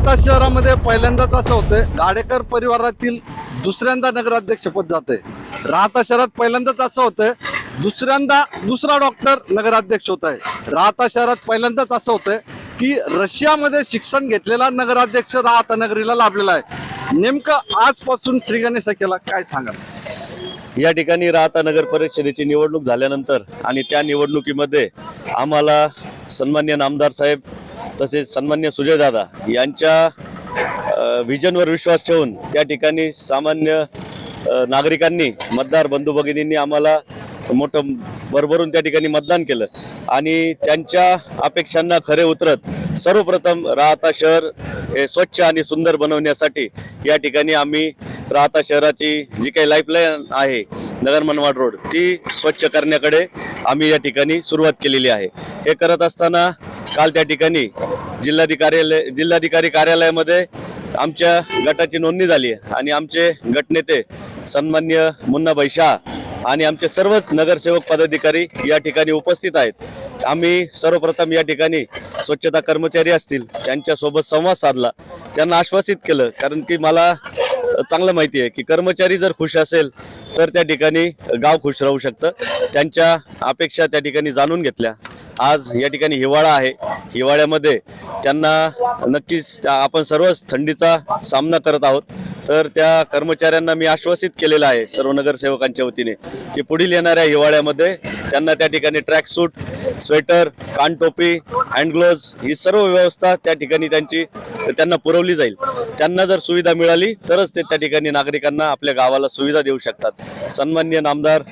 आता शहरामध्ये पहिल्यांदाच असं होतं गाडेकर परिवारातील दुसऱ्यांदा नगराध्यक्षपद जाते राहता शहरात पहिल्यांदाच असं होतं दुसऱ्यांदा दुसरा डॉक्टर नगराध्यक्ष होत आहे राहता शहरात पहिल्यांदाच असं होतंय की रशियामध्ये शिक्षण घेतलेला नगराध्यक्ष राहता नगरीला लाभलेला आहे. नेमकं आजपासून श्री केला काय सांगा या ठिकाणी राहता नगर परिषदेची निवडणूक झाल्यानंतर आणि त्या निवडणुकीमध्ये आम्हाला सन्मान्य नामदार साहेब तसेच सन्मान्य सुजयदादा यांच्या व्हिजनवर विश्वास ठेवून त्या ठिकाणी सामान्य नागरिकांनी मतदार बंधू भगिनींनी आम्हाला मोठं भरभरून त्या ठिकाणी मतदान केलं. आणि त्यांच्या अपेक्षांना खरे उतरत सर्वप्रथम राहता शहर हे स्वच्छ आणि सुंदर बनवण्यासाठी या ठिकाणी आम्ही राहता शहराची जी काही लाईफलाईन आहे नगर मनवाड रोड ती स्वच्छ करण्याकडे आम्ही या ठिकाणी सुरुवात केलेली आहे. हे करत असताना काल त्या ठिकाणी जिल्हाधिकार्यालय जिल्हाधिकारी कार्यालयामध्ये आमच्या गटाची नोंदणी झाली आहे आणि आमचे गटनेते सन्मान्य मुन्नाभाई शाह आणि आमचे सर्वच नगरसेवक पदाधिकारी या ठिकाणी उपस्थित आहेत. आम्ही सर्वप्रथम या ठिकाणी स्वच्छता कर्मचारी असतील त्यांच्यासोबत संवाद साधला. त्यांना आश्वासित केलं कारण की मला चांगलं माहिती आहे की कर्मचारी जर खुश असेल तर त्या ठिकाणी गाव खुश राहू शकतं. त्यांच्या अपेक्षा त्या ठिकाणी जाणून घेतल्या. आज या ठिकाणी हिवाळा आहे. हिवाळ्यामध्ये त्यांना नक्कीच त्या- आपण सर्वच थंडीचा सामना करत आहोत. तर त्या कर्मचाऱ्यांना मी आश्वासित केलेलं आहे सर्व नगरसेवकांच्या वतीने की पुढील येणाऱ्या हिवाळ्यामध्ये त्यांना त्या ठिकाणी ट्रॅक सूट स्वेटर कानटोपी हँड ग्लोव्ज ही सर्व व्यवस्था त्या ठिकाणी त्यांची त्यांना पुरवली जाईल. त्यांना जर सुविधा मिळाली तरच ते त्या ठिकाणी नागरिकांना आपल्या गावाला सुविधा देऊ शकतात. सन्मान्य नामदार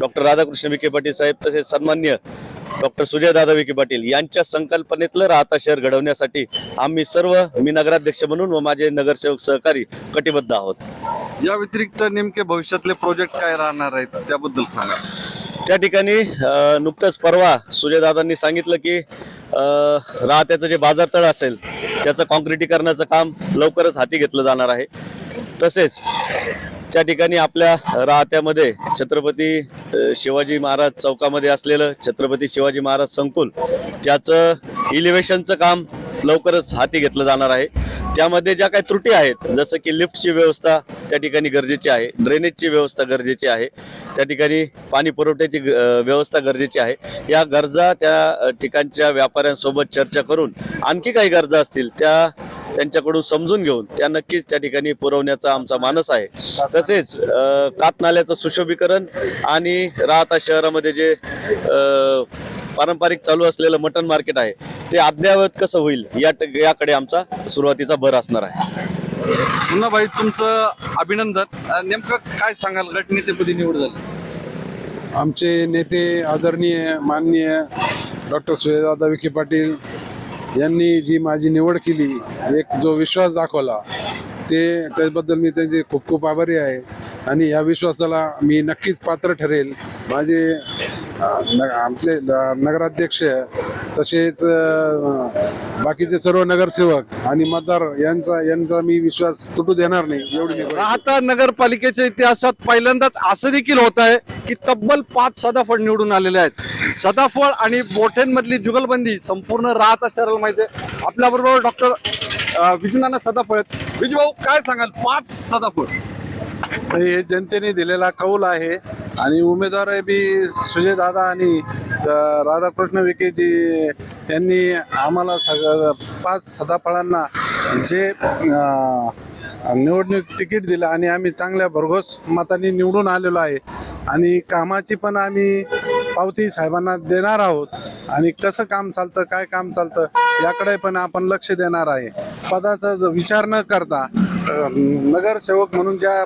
डॉक्टर राधाकृष्ण विखे पाटील साहेब तसेच सन्मान्य डॉक्टर सुजयदादा विखे पाटील यांच्या संकल्पनेतलं राहता शहर घडवण्यासाठी आम्ही सर्व मी नगराध्यक्ष म्हणून व माझे नगरसेवक सहकारी कटिबद्ध आहोत. या व्यतिरिक्त नेमके भविष्यातले प्रोजेक्ट काय राहणार आहेत त्याबद्दल सांगा. त्या ठिकाणी नुकतंच परवा सुजयदादांनी सांगितलं की राहत्याचं जे बाजारतळ असेल त्याचं कॉन्क्रिटीकरणाचं काम लवकरच हाती घेतलं जाणार आहे. तसेच त्या ठिकाणी आपल्या राहत्यामध्ये छत्रपती शिवाजी महाराज चौकामध्ये असलेलं छत्रपती शिवाजी महाराज संकुल त्याचं इलिव्हेशनचं काम लवकरच हाती घेतलं जाणार आहे. त्यामध्ये ज्या काही त्रुटी आहेत जसं की लिफ्टची व्यवस्था त्या ठिकाणी गरजेची आहे ड्रेनेजची व्यवस्था गरजेची आहे त्या ठिकाणी पाणी पुरवठ्याची ग- व्यवस्था गरजेची आहे. या गरजा त्या ठिकाणच्या व्यापाऱ्यांसोबत चर्चा करून आणखी काही गरजा असतील त्या त्यांच्याकडून समजून घेऊन त्या नक्कीच त्या ठिकाणी पुरवण्याचा आमचा मानस आहे. तसेच कातनाल्याचं सुशोभीकरण आणि राहता शहरामध्ये जे पारंपरिक चालू असलेलं मटन मार्केट आहे ते अद्ययावत कसं होईल या याकडे आमचा सुरुवातीचा भर असणार आहे. पुन्हा भाई तुमचं अभिनंदन. नेमकं काय सांगाल? गटनेतेपदी निवड झाली. आमचे नेते आदरणीय माननीय डॉक्टर सुजयदादा विखे पाटील यांनी जी माझी निवड केली एक जो विश्वास दाखवला ते त्याबद्दल मी त्यांचे खूप खूप आभारी आहे. आणि या विश्वासाला मी नक्कीच पात्र ठरेल. माझे न- आमचे नगराध्यक्ष तसेच बाकीचे सर्व नगरसेवक आणि मतदार यांचा यांचा मी विश्वास तुटू देणार नाही एवढी मी राहता नगरपालिकेच्या इतिहासात पहिल्यांदाच असं देखील होत आहे की तब्बल पाच सदाफळ निवडून आलेले आहेत. सदाफळ आणि बोठेंमधली जुगलबंदी संपूर्ण राहता शहराला माहिती आहे. आपल्याबरोबर डॉक्टर विजूनाना सदाफळ आहेत. विजू भाऊ काय सांगाल? पाच सदाफळ. हे जनतेने दिलेला कौल आहे आणि उमेदवार आहे बी सुजय दादा आणि राधाकृष्ण विखेजी त्यांनी आम्हाला सग पाच सदाफळांना जे निवडणूक तिकीट दिलं आणि आम्ही चांगल्या भरघोस मतांनी निवडून आलेलो आहे. आणि कामाची पण आम्ही पावती साहेबांना देणार आहोत. आणि कसं काम चालतं काय काम चालतं याकडे पण आपण लक्ष देणार आहे. पदाचा विचार न करता नगरसेवक म्हणून ज्या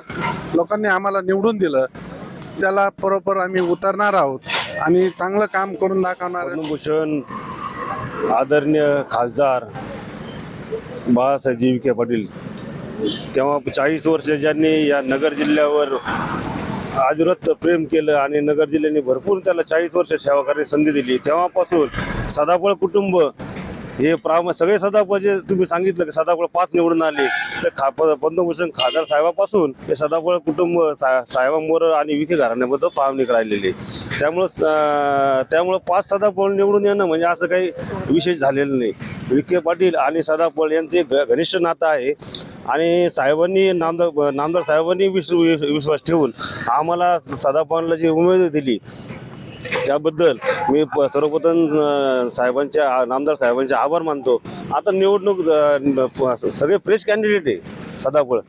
लोकांनी आम्हाला निवडून दिलं त्याला बरोबर आम्ही उतरणार आहोत. आणि चांगलं काम करून दाखवणार भूषण आदरणीय खासदार बाळासाहेब जी विखे पाटील. तेव्हा चाळीस वर्ष ज्यांनी या नगर जिल्ह्यावर आदिरत प्रेम केलं आणि नगर जिल्ह्याने भरपूर त्याला चाळीस वर्ष सेवा करण्याची संधी दिली. तेव्हापासून सदाफळ कुटुंब हे प्राम सगळे सदाफळ जे तुम्ही सांगितलं की सदाफळ पाच निवडून आले. तर खा प- पंतभूषण खासदार साहेबापासून हे सदाफळ कुटुंब सा साहेबांवर आणि विखे घराण्याबद्दल प्रामाणिक राहिलेले त्यामुळं त्यामुळं पाच सदाफळ निवडून येणं म्हणजे असं काही विशेष झालेलं नाही. विखे पाटील आणि सदाफळ यांचे घ- घनिष्ठ नातं आहे. आणि साहेबांनी नामदार नामदार साहेबांनी विश्व विश्वास ठेवून आम्हाला सदाफळला जी उमेद दिली त्याबद्दल मी सर्वप्रथम साहेबांच्या नामदार साहेबांचे आभार मानतो. आता निवडणूक सगळे फ्रेश कॅन्डिडेट आहे सदाफळ.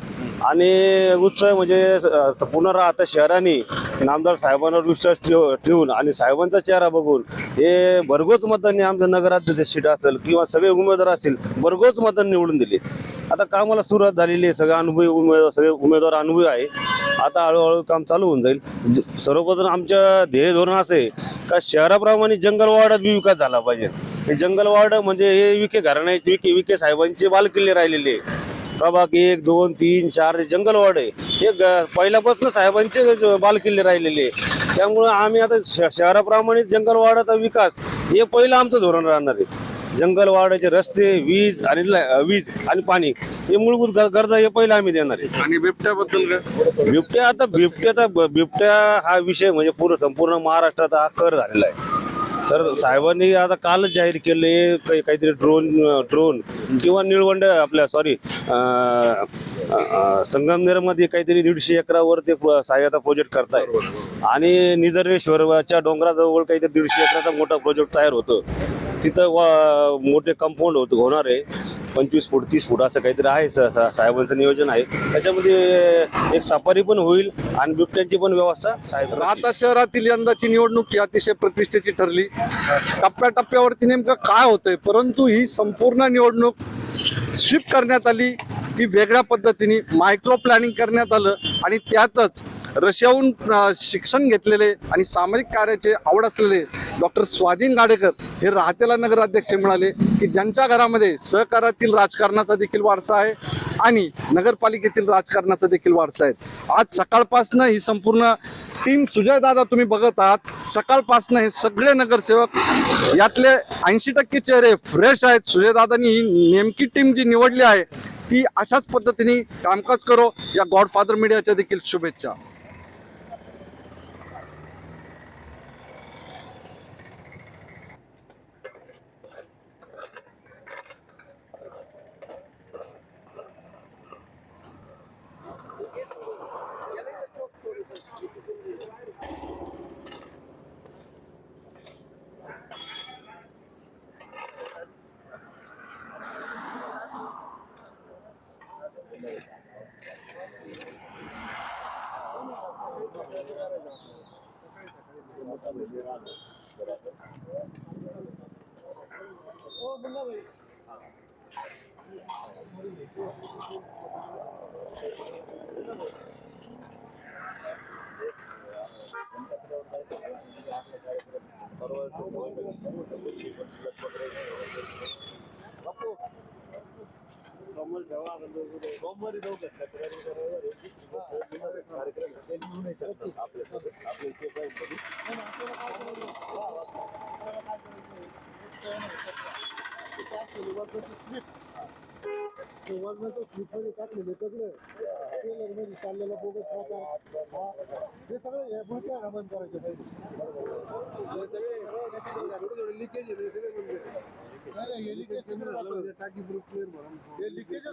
आणि उत्सव म्हणजे स- पुन्हा आता शहराने. नामदार साहेबांवर विश्वास ठेव ठेवून आणि साहेबांचा चेहरा बघून हे भरघोस मतांनी आमच्या नगराध्यक्ष सीट असेल किंवा सगळे उमेदवार असतील भरघोस मतांनी निवडून दिले. आता कामाला सुरुवात झालेली आहे सगळे अनुभवी उमेदवार सगळे उमेदवार अनुभवी आहे. आता हळूहळू काम चालू होऊन जाईल. ज- सर्वप्रथम आमच्या ध्येय धोरण असे का शहराप्रमाणे जंगल वार्डात बी विकास झाला पाहिजे. हे जंगल वार्ड म्हणजे हे विखे घराण्याचे विखे विखे साहेबांचे बालकिल्ले राहिलेले आहे. प्रभाग एक दोन तीन चार जंगल वार्ड आहे. हे ग- पहिल्यापासून साहेबांचे ज- बालकिल्ले राहिलेले आहे. त्यामुळं आम्ही आता श- शहराप्रमाणे जंगल वार्डाचा विकास हे पहिलं आमचं धोरण राहणार आहे. जंगल वार्डाचे रस्ते वीज आणि ला- वीज आणि पाणी हे मूलभूत गर- गरजा हे पहिलं आम्ही देणार आहे. आणि बिबट्याबद्दल काय? बिबट्या आता बिबट्याचा बिबट्या हा विषय म्हणजे पूर्ण संपूर्ण महाराष्ट्रात हा कर झालेला आहे. तर साहेबांनी आता कालच जाहीर केले काही काहीतरी ड्रोन ड्रोन किंवा निळवंड आपल्या सॉरी संगमनेरमध्ये काहीतरी दीडशे एकरावर ते प्र- सहाय्यता प्रोजेक्ट करताय. आणि निजर्वेश्वरच्या डोंगराजवळ काहीतरी दीडशे एकराचा मोठा प्रोजेक्ट तयार होतो. तिथं वा मोठे कंपाऊंड होत होणार आहे. पंचवीस फूट तीस फूट असं काहीतरी आहे साहेबांचं नियोजन आहे. त्याच्यामध्ये एक सफारी पण होईल आणि बिबट्यांची पण व्यवस्था साहेब राहता शहरातील यंदाची निवडणूक ही अतिशय प्रतिष्ठेची ठरली. टप्प्याटप्प्यावरती नेमकं काय होतंय? परंतु ही संपूर्ण निवडणूक स्वीप करण्यात आली ती वेगळ्या पद्धतीने मायक्रो प्लॅनिंग करण्यात आलं आणि त्यातच रशियाहून शिक्षण घेतलेले आणि सामाजिक कार्याचे आवड असलेले डॉक्टर स्वाधीन गाडेकर हे राहतेला नगराध्यक्ष मिळाले की ज्यांच्या घरामध्ये सहकारातील राजकारणाचा देखील वारसा आहे आणि नगरपालिकेतील राजकारणाचा देखील वारसा आहे. आज सकाळपासनं ही संपूर्ण टीम सुजयदादा तुम्ही बघत आहात. सकाळपासनं हे सगळे नगरसेवक यातले ऐंशी टक्के चेहरे फ्रेश आहेत. सुजयदादांनी ही नेमकी टीम जी निवडली आहे ती अशाच पद्धतीने कामकाज करो. या गॉडफादर मीडियाच्या देखील शुभेच्छा. हो मुला भाई परवा अंमल ठेवा सोमवारी जाऊ कार्यक्रम ते नाही शकतात आपल्यासोबत आपल्या इथे काय स्लिप. ते वजनाचं स्लिपमध्ये टाकलेलं सगळं टेलरमध्ये चाललेला बोगस ಮತ್ತೆ ನಮ್ಮನ್ನು ಬರೋಕ್ಕೆ ಲೀಕೇಜ್ ಇದೆ ಸರಿ ಬಂದಿದೆ ಟಾಕಿ ಗ್ರೂಪ್ ಕ್ಲಿಯರ್ ಮಾಡೋಣ ಲೀಕೇಜ್